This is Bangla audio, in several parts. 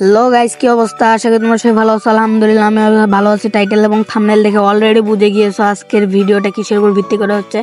হ্যালো গাইস কি অবস্থা? আশা করি তোমরা সবাই ভালো আছো। আলহামদুলিল্লাহ আমি ভালো আছি। টাইটেল এবং থাম্বনেল দেখে অলরেডি বুঝে গিয়েছো আজকের ভিডিওটা কিসের উপর ভিত্তি করে হচ্ছে।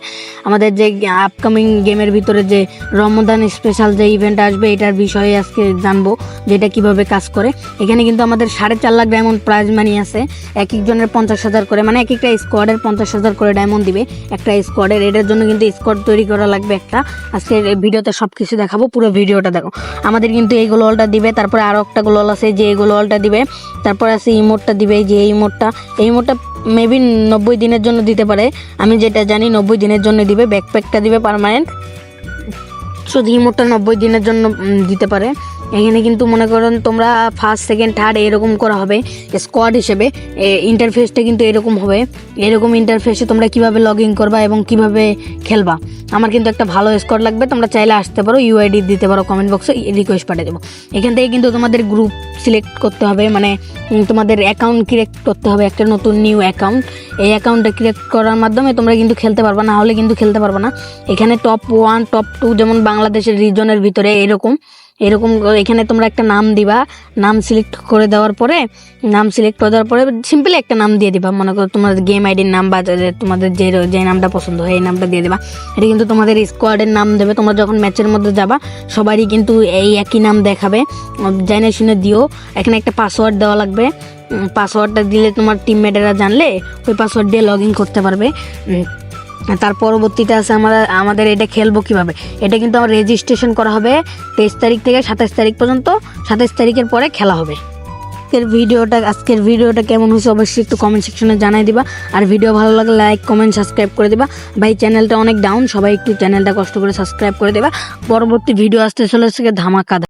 আমাদের যে আপকামিং গেমের ভিতরে যে রমদান স্পেশাল যে ইভেন্ট আসবে, এটার বিষয়ে আজকে জানব, যেটা কীভাবে কাজ করে। এখানে কিন্তু আমাদের সাড়ে চার লাখ ডায়মন্ড প্রাইজ মানি আছে। এক একজনের পঞ্চাশ হাজার করে মানে এক একটা স্কোয়াডের পঞ্চাশ হাজার করে ডায়মন্ড দিবে। একটা স্কোয়াডের এটার জন্য কিন্তু স্কোয়াড তৈরি করা লাগবে একটা। আজকের ভিডিওতে সব কিছু দেখাবো, পুরো ভিডিওটা দেখো। আমাদের কিন্তু এই গোলওয়ালটা দিবে, তারপরে আরও একটা গোলওয়াল আছে যে এগুলো অলটা দিবে। তারপর আছে ইমোটটা দিবে, যে ইমোটটা এই ইমোটটা মেবি নব্বই দিনের জন্য দিতে পারে। আমি যেটা জানি নব্বই দিনের জন্য দিবে ব্যাকপ্যাকটা দিবে পারমানেন্ট শুধু ইমোটটা নব্বই দিনের জন্য দিতে পারে। এখানে কিন্তু মনে করেন তোমরা ফার্স্ট সেকেন্ড থার্ড এরকম করা হবে স্কোয়াড হিসেবে। ইন্টারফেসটা কিন্তু এরকম হবে। এরকম ইন্টারফেসে তোমরা কীভাবে লগ ইন করবা এবং কীভাবে খেলবা। আমার কিন্তু একটা ভালো স্কোয়াড লাগবে, তোমরা চাইলে আসতে পারো ইউআইডি দিতে পারো কমেন্ট বক্সে রিকোয়েস্ট পাঠিয়ে দেবো। এখান থেকে কিন্তু তোমাদের গ্রুপ সিলেক্ট করতে হবে মানে তোমাদের অ্যাকাউন্ট ক্রিয়েট করতে হবে, একটা নতুন নিউ অ্যাকাউন্ট এই অ্যাকাউন্টটা ক্রিয়েট করার মাধ্যমে তোমরা কিন্তু খেলতে পারবা, না হলে কিন্তু খেলতে পারবা না। এখানে টপ ওয়ান টপ টু যেমন বাংলাদেশের রিজনের ভিতরে এরকম। এরকম এখানে তোমরা একটা নাম দিবা, নাম সিলেক্ট করে দেওয়ার পরে, নাম সিলেক্ট করে দেওয়ার পরে সিম্পলি একটা নাম দিয়ে দিবা। মনে করো তোমাদের গেম আইডির নাম বা তোমাদের যে যে নামটা পছন্দ হয়, এই নামটা দিয়ে দিবা। এটা কিন্তু তোমাদের স্কোয়াডের নাম দেবে। তোমরা যখন ম্যাচের মধ্যে যাবা, সবারই কিন্তু এই একই নাম দেখাবে। জেনে শুনে দিও। এখানে একটা পাসওয়ার্ড দেওয়া লাগবে। পাসওয়ার্ডটা দিলে তোমার টিমমেটেরা জানলে, ওই পাসওয়ার্ড দিয়ে লগ ইন করতে পারবে। তার পরবর্তীতে আছে আমরা, আমাদের এটা খেলব কীভাবে? এটা কিন্তু আমার রেজিস্ট্রেশন করা হবে তেইশ তারিখ থেকে সাতাশ তারিখ পর্যন্ত। সাতাশ তারিখের পরে খেলা হবে। আজকের ভিডিওটা আজকের ভিডিওটা কেমন হয়েছে অবশ্যই একটু কমেন্ট সেকশনে জানাই দিবা। আর ভিডিও ভালো লাগলে লাইক কমেন্ট সাবস্ক্রাইব করে দিবা। ভাই চ্যানেলটা অনেক ডাউন সবাই একটু চ্যানেলটা কষ্ট করে সাবস্ক্রাইব করে দেবা। পরবর্তী ভিডিও আসতে চলেছে ধামাকা